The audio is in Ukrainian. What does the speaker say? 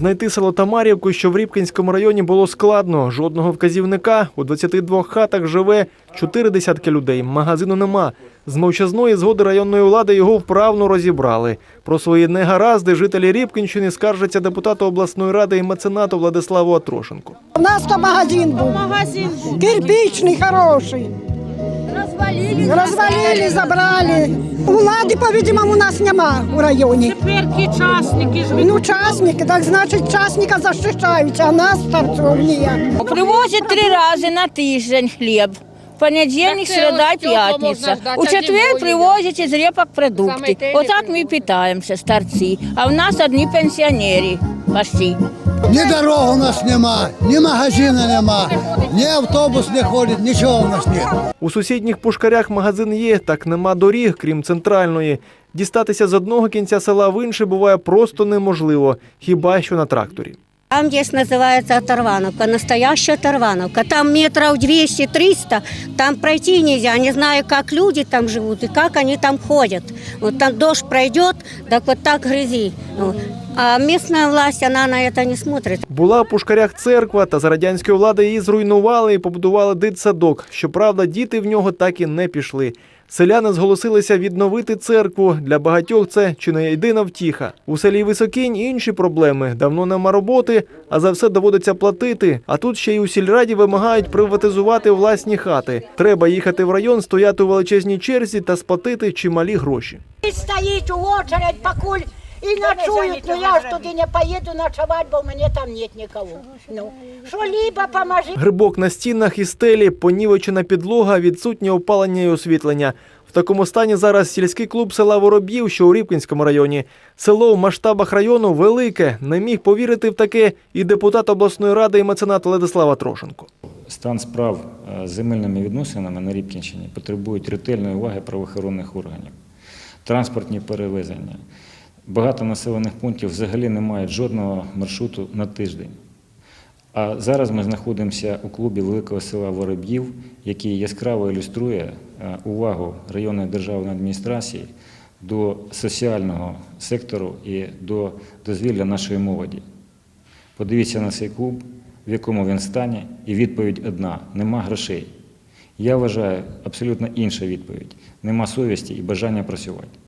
Знайти село Тамарівку, що в Рібкінському районі було складно. Жодного вказівника. У 22 хатах живе чотири десятки людей. Магазину нема. З мовчазної згоди районної влади його вправно розібрали. Про свої негаразди жителі Рібкінщини скаржаться депутату обласної ради і меценату Владиславу Атрошенку. У нас то магазин був. Магазин був. Кирпичний, хороший. Розвалили. Розвалили, забрали. Влади, по-видимому, у нас нема у районі. Тепер ті частники живуть. Ну, частники, так значить, частника захищають, а нас старців ніяк. Привозять три рази на тиждень хліб. Понедільник, Так середа, п'ятниця. У четвер привозять із репок продукти. Отак ми питаємося, старці. А в нас одні пенсіонери почти. Ні дороги у нас нема, ні магазину нема, ні автобус не ходить, нічого у нас немає. У сусідніх пушкарях магазин є, так нема доріг, крім центральної. Дістатися з одного кінця села в інший буває просто неможливо, хіба що на тракторі. Там здесь называется Оторвановка, настоящая Оторвановка. Там метров 200-300, там пройти нельзя. Не знаю, как люди там живут и как они там ходят. Вот там дождь пройдет, так вот так грязи. А местная власть, она на это не смотрит. Була в пушкарях церква, та за радянської влади її зруйнували і побудували дитсадок. Щоправда, діти в нього так і не пішли. Селяни зголосилися відновити церкву. Для багатьох це чи не єдина втіха. У селі Високінь інші проблеми. Давно нема роботи, а за все доводиться платити. А тут ще й у сільраді вимагають приватизувати власні хати. Треба їхати в район, стояти у величезній черзі та сплатити чималі гроші. стоїть у очередь, покуль і ночують, ну я ж туди не поїду ночувати, бо в мене там нет нікого. Ну, що либо поможи. Грибок на стінах і стелі, понівечена підлога, відсутнє опалення і освітлення. В такому стані зараз сільський клуб села Вороб'їв, що у Рібкінському районі. Село в масштабах району велике. Не міг повірити в таке і депутат обласної ради і меценат Владислава Трошенко. Стан справ е, з земельними відносинами на Рібкінщині потребують ретельної уваги правоохоронних органів, транспортні перевезення. Багато населених пунктів взагалі не мають жодного маршруту на тиждень. А зараз ми знаходимося у клубі великого села Вороб'їв, який яскраво ілюструє е, увагу районної державної адміністрації до соціального сектору і до дозвілля нашої молоді. Подивіться на цей клуб, в якому він стані, і відповідь одна: нема грошей. Я вважаю абсолютно інша відповідь: нема совісті і бажання працювати.